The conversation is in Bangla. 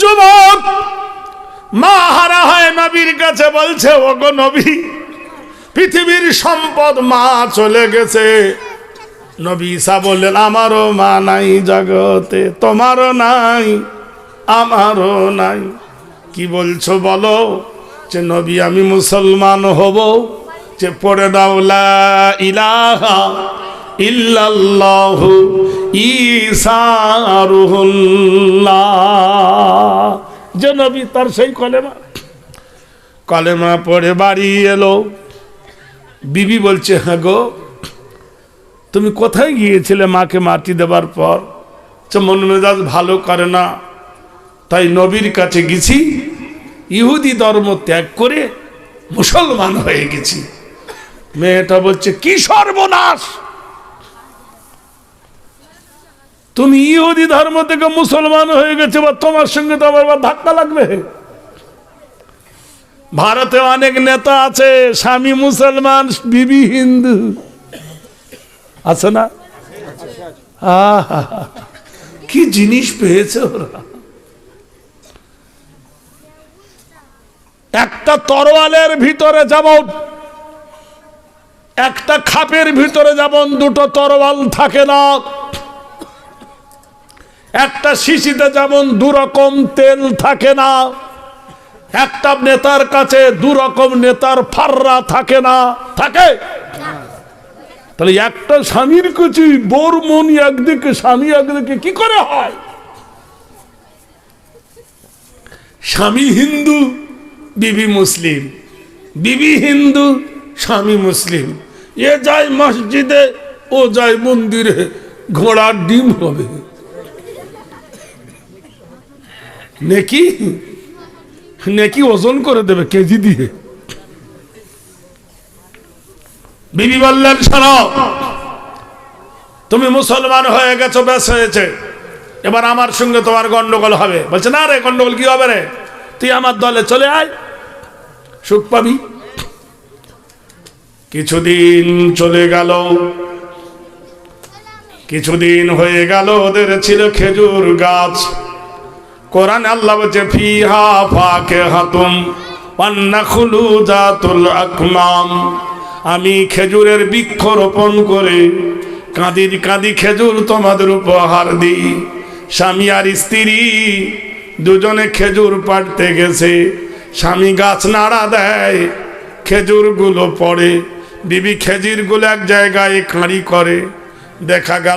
যুবক মা হারা হয় নবীর কাছে বলছে, ওগো নবী, পৃথিবীর সম্পদ মা চলে গেছে। নবী ঈসা বললেন, আমারও মা নাই জগতে, তোমারও নাই, আমারও নাই। কি বলছো বলো, যে নবী, আমি মুসলমান হব, যে পড়ে দাও ইলাহা ইল্লাল্লাহু ঈসা রুহুল্লাহ। যে নবী তার সেই কলেমা। কলেমা পড়ে বাড়ি এলো। বিবি বলছে হ্যাঁ গো, তুমি কোথায় গিয়েছিলে মাকে মাটি দেবার পর? মন মেজাজ ভালো করে না। তাই নবীর কাছে গেছি, ইহুদি ধর্ম ত্যাগ করে মুসলমান হয়ে গেছি। মেয়েটা বলছে, কি সর্বনাশ! তুমি ইহুদি ধর্ম থেকে মুসলমান হয়ে গেছে বা তোমার সঙ্গে তো আবার ধাক্কা লাগবে। ভারতে অনেক নেতা আছে, স্বামী মুসলমান, বিবি হিন্দু। আছে না? কি জিনিস পেয়েছে ওরা? একটা তরোয়ালের ভিতরে যেমন একটা খাপের ভিতরে যেমন দুটো তরোয়াল থাকে না। একটা শিশিতে যেমন দু রকম তেল থাকে না, একটা নেতার কাছে দু রকম নেতার ফাররা থাকে না, থাকে? তাহলে একটা স্বামীর কাছে বোর মন একদিকে, স্বামী একদিকে কি করে হয়? স্বামী হিন্দু, বিবি মুসলিম। বিবি হিন্দু, স্বামী মুসলিম। এ যায় মসজিদে, ও যায় মন্দিরে, ঘোড়ার ডিম হবে। নেকি? নেকি ওজন করে দেবে, কেজি দিয়ে। বিবি বললেন, শোনো, তুমি মুসলমান হয়ে গেছো, ব্যাস হয়েছে। এবার আমার সঙ্গে তোমার গন্ডগোল হবে। বলছে, না রে, গন্ডগোল কি হবে রে? তুই আমার দলে চলে আয়, সুখ পাবি। কিছুদিন চলে গেল, কিছুদিন হয়ে গেল, ওদের ছিল খেজুর গাছ। কোরআন আল্লাহ বলছে, ফিহা ফাকে হাতুম পান্নাখুলু জাতুল আকমাম। আমি খেজুরের বৃক্ষ রোপণ করে কাঁদি কাঁদি খেজুর তোমাদের উপহার দিই। স্বামী আর স্ত্রী দুজনে খেজুর পাড়তে গেছে। স্বামী গাছ নাড়া দেয়, খেজুরগুলো পড়ে। বিবি খেজুরগুলো এক জায়গায় কাঁড়ি করে। দেখা গেল